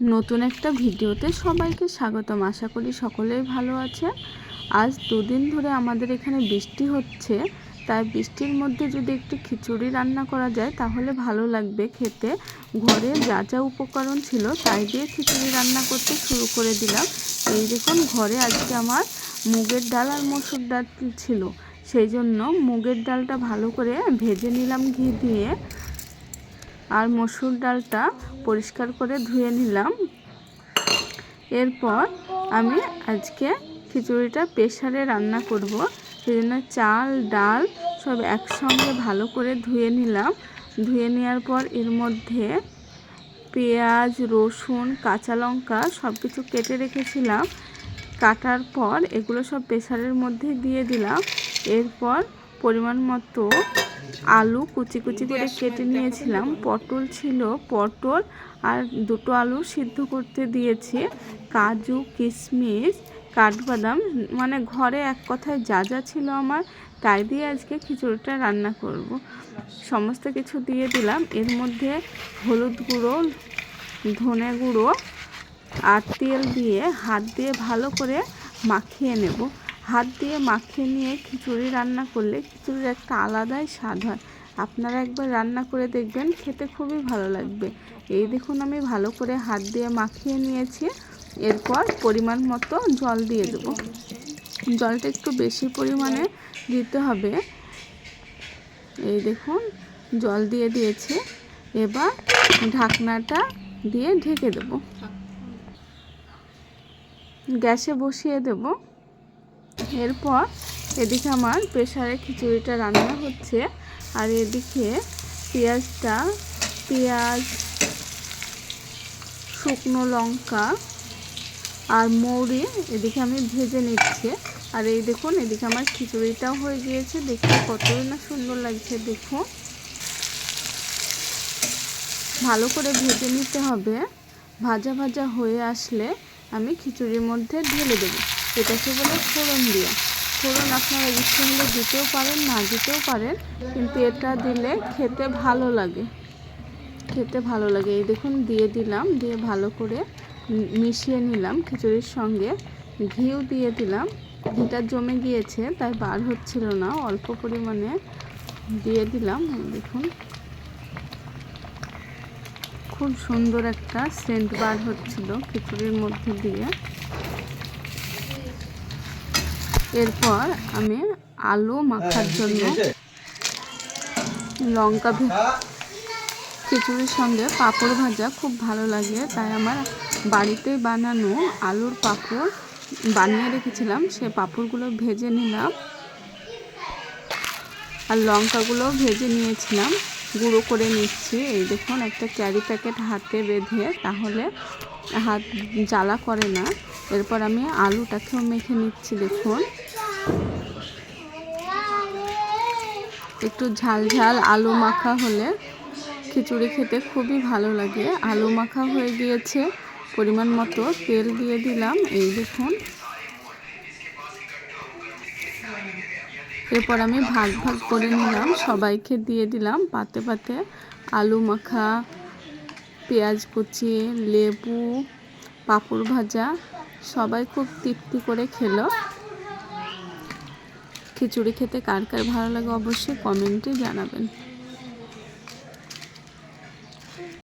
নতুন একটা ভিডিওতে সবাইকে স্বাগতম। আশা করি সকলেই ভালো আছে আজ দুদিন ধরে আমাদের এখানে বৃষ্টি হচ্ছে, তাই বৃষ্টির মধ্যে যদি একটু খিচুড়ি রান্না করা যায়, তাহলে ভালো লাগবে খেতে। ঘরে যা যা উপকরণ ছিল, তাই দিয়ে খিচুড়ি রান্না করতে শুরু করে দিলাম। এই দেখুন, ঘরে আজকে আমার মুগের ডাল আর মসুর ডাল ছিল। সেই জন্য মুগের ডালটা ভালো করে ভেজে নিলাম ঘি দিয়ে। আর মসুর ডালটা পরিষ্কার করে ধুয়ে নিলাম। এরপর আমি আজকে খিচুড়িটা প্রেশারে রান্না করব। সেই জন্য চাল, ডাল সব একসঙ্গে ভালো করে ধুয়ে নিলাম। ধুয়ে নেওয়ার পর এর মধ্যে পেঁয়াজ, রসুন, কাঁচা লঙ্কা সব কিছু কেটে রেখেছিলাম। কাটার পর এগুলো সব প্রেশারের মধ্যে দিয়ে দিলাম। এরপর পরিমাণ মতো আলু কুচি কুচি করে কেটে নিয়েছিলাম। পটল ছিল পটল আর দুটো আলু সিদ্ধ করতে দিয়েছি। কাজু কিশমিশ কাঠবাদাম মানে ঘরে এক কথায় যা যা ছিল আমার তাই দিয়ে আজকে খিচুড়িটা রান্না করব। সমস্ত কিছু দিয়ে দিলাম। এর মধ্যে হলুদ গুঁড়ো ধনে গুঁড়ো আর তেল দিয়ে হাত দিয়ে ভালো করে মাখিয়ে নেব। হাত দিয়ে মাখিয়ে নিয়ে খিচুড়ি রান্না করলে খিচুড়ির একটা আলাদাই স্বাদ হয়। আপনারা একবার রান্না করে দেখবেন, খেতে খুবই ভালো লাগবে। এই দেখুন, আমি ভালো করে হাত দিয়ে মাখিয়ে নিয়েছি। এরপর পরিমাণ মতো জল দিয়ে দেবো। জলটা একটু বেশি পরিমাণে দিতে হবে। এই দেখুন, জল দিয়ে দিয়েছে। এবার ঢাকনাটা দিয়ে ঢেকে দেব। গ্যাসে বসিয়ে দেব। এরপর এদিকে আমার প্রেশারে খিচুড়িটা রান্না হচ্ছে আর এদিকে পেঁয়াজটা, পেঁয়াজ, শুকনো লঙ্কা আর মৌরি এদিকে আমি ভেজে নিচ্ছি। আর এই দেখুন, এদিকে আমার খিচুড়িটাও হয়ে গিয়েছে। দেখতে কতই না সুন্দর লাগছে, দেখুন। ভালো করে ভেজে নিতে হবে। ভাজা ভাজা হয়ে আসলে আমি খিচুড়ির মধ্যে ঢেলে দেবো। এটাকে বলে ফোড়ন দিয়ে। ফোড়ন আপনারা ইচ্ছে হলে দিতেও পারেন, না দিতেও পারেন, কিন্তু এটা দিলে খেতে ভালো লাগে। খেতে ভালো লাগে। এই দেখুন, দিয়ে দিলাম, দিয়ে ভালো করে মিশিয়ে নিলাম খিচুড়ির সঙ্গে। ঘিও দিয়ে দিলাম। ঘিটা জমে গিয়েছে, তাই বার হচ্ছিল না। অল্প পরিমাণে দিয়ে দিলাম দেখুন। খুব সুন্দর একটা সেন্ট বার হচ্ছিল খিচুড়ির মধ্যে দিয়ে। এরপর আমি আলু মাখার জন্য লঙ্কা খিচুড়ির সঙ্গে পাঁপড় ভাজা খুব ভালো লাগে। তাই আমার বাড়িতে বানানো আলুর পাঁপড় বানিয়ে রেখেছিলাম। সে পাঁপড়গুলো ভেজে নিলাম। আর লঙ্কাগুলো ভেজে নিয়েছিলাম। গুঁড়ো করে নিচ্ছি। এই দেখুন, একটা ক্যারি প্যাকেট হাতে বেঁধে তাহলে হাত জ্বালা করে না। এরপর আমি আলুটাকেও মেখে নিচ্ছি, দেখুন। একটু ঝাল ঝাল আলু মাখা হলে খিচুড়ি খেতে খুবই ভালো লাগে। আলু মাখা হয়ে গিয়েছে, পরিমাণ মতো তেল দিয়ে দিলাম। এই দেখুন। এরপর আমি ভাগ ভাগ করে নিলাম। সবাইকে দিয়ে দিলাম। পাতে পাতে আলু মাখা, পেঁয়াজ কুচি, লেবু, পাপড় ভাজা, সবাই খুব তৃপ্তি করে খেল। খিচুড়ি খেতে কার কার ভালো লাগে অবশ্যই কমেন্টে জানাবেন।